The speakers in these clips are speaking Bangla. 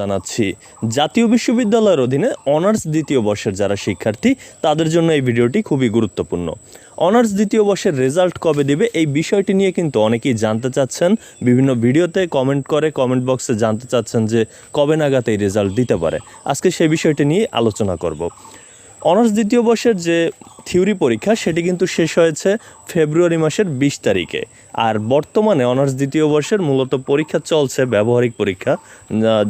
জানাচ্ছি, জাতীয় বিশ্ববিদ্যালয়ের অধীনে অনার্স দ্বিতীয় বর্ষের যারা শিক্ষার্থী, তাদের জন্য এই ভিডিওটি খুবই গুরুত্বপূর্ণ। অনার্স দ্বিতীয় বর্ষের রেজাল্ট কবে দেবে, এই বিষয়টি নিয়ে কিন্তু অনেকেই জানতে চাচ্ছেন। বিভিন্ন ভিডিওতে কমেন্ট করে কমেন্ট বক্সে জানতে চাচ্ছেন যে কবে নাগাদ এই রেজাল্ট দিতে পারে। আজকে সেই বিষয়টি নিয়ে আলোচনা করব। অনার্স দ্বিতীয় বর্ষের যে থিওরি পরীক্ষা, সেটি কিন্তু শেষ হয়েছে ফেব্রুয়ারি মাসের বিশ তারিখে। আর বর্তমানে অনার্স দ্বিতীয় বর্ষের মূলত পরীক্ষা চলছে ব্যবহারিক পরীক্ষা।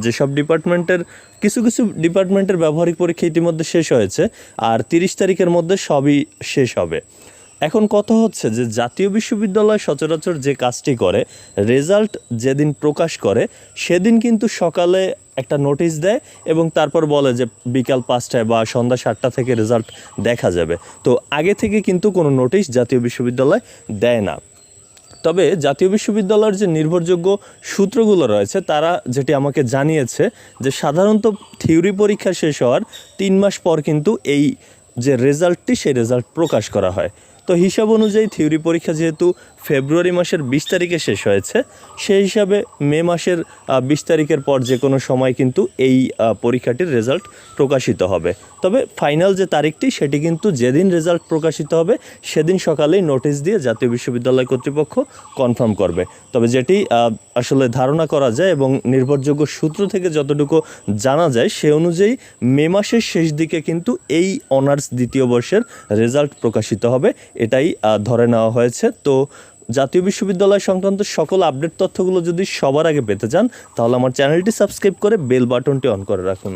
যেসব ডিপার্টমেন্টের, কিছু কিছু ডিপার্টমেন্টের ব্যবহারিক পরীক্ষা ইতিমধ্যে শেষ হয়েছে, আর তিরিশ তারিখের মধ্যে সবই শেষ হবে। এখন কথা হচ্ছে যে জাতীয় বিশ্ববিদ্যালয় সচরাচর যে কাজটি করে, রেজাল্ট যেদিন প্রকাশ করে, সেদিন কিন্তু সকালে একটা নোটিশ দেয় এবং তারপর বলে যে বিকাল পাঁচটায় বা সন্ধ্যা সাতটা থেকে রেজাল্ট দেখা যাবে। তো আগে থেকে কিন্তু কোনো নোটিশ জাতীয় বিশ্ববিদ্যালয় দেয় না। তবে জাতীয় বিশ্ববিদ্যালয়ের যে নির্ভরযোগ্য সূত্রগুলো রয়েছে, তারা যেটি আমাকে জানিয়েছে যে সাধারণত থিওরি পরীক্ষা শেষ হওয়ার তিন মাস পর কিন্তু এই যে রেজাল্টটি সেই রেজাল্ট প্রকাশ করা হয়। তো হিসাব অনুযায়ী থিওরি পরীক্ষা যেহেতু ফেব্রুয়ারি মাসের বিশ তারিখে শেষ হয়েছে, সেই হিসাবে মে মাসের বিশ তারিখের পর যে কোনো সময় কিন্তু এই পরীক্ষাটির রেজাল্ট প্রকাশিত হবে। তবে ফাইনাল যে তারিখটি, সেটি কিন্তু যেদিন রেজাল্ট প্রকাশিত হবে, সেদিন সকালেই নোটিশ দিয়ে জাতীয় বিশ্ববিদ্যালয় কর্তৃপক্ষ কনফার্ম করবে। তবে যেটি আসলে ধারণা করা যায় এবং নির্ভরযোগ্য সূত্র থেকে যতটুকু জানা যায়, সে অনুযায়ী মে মাসের শেষ দিকে কিন্তু এই অনার্স দ্বিতীয় বর্ষের রেজাল্ট প্রকাশিত হবে এটাই ধরে নেওয়া হয়েছে। তো জাতীয় বিশ্ববিদ্যালয় সংক্রান্ত সকল আপডেট তথ্যগুলো যদি সবার আগে পেতে চান, তাহলে আমার চ্যানেলটি সাবস্ক্রাইব করে বেল বাটনটি অন করে রাখুন।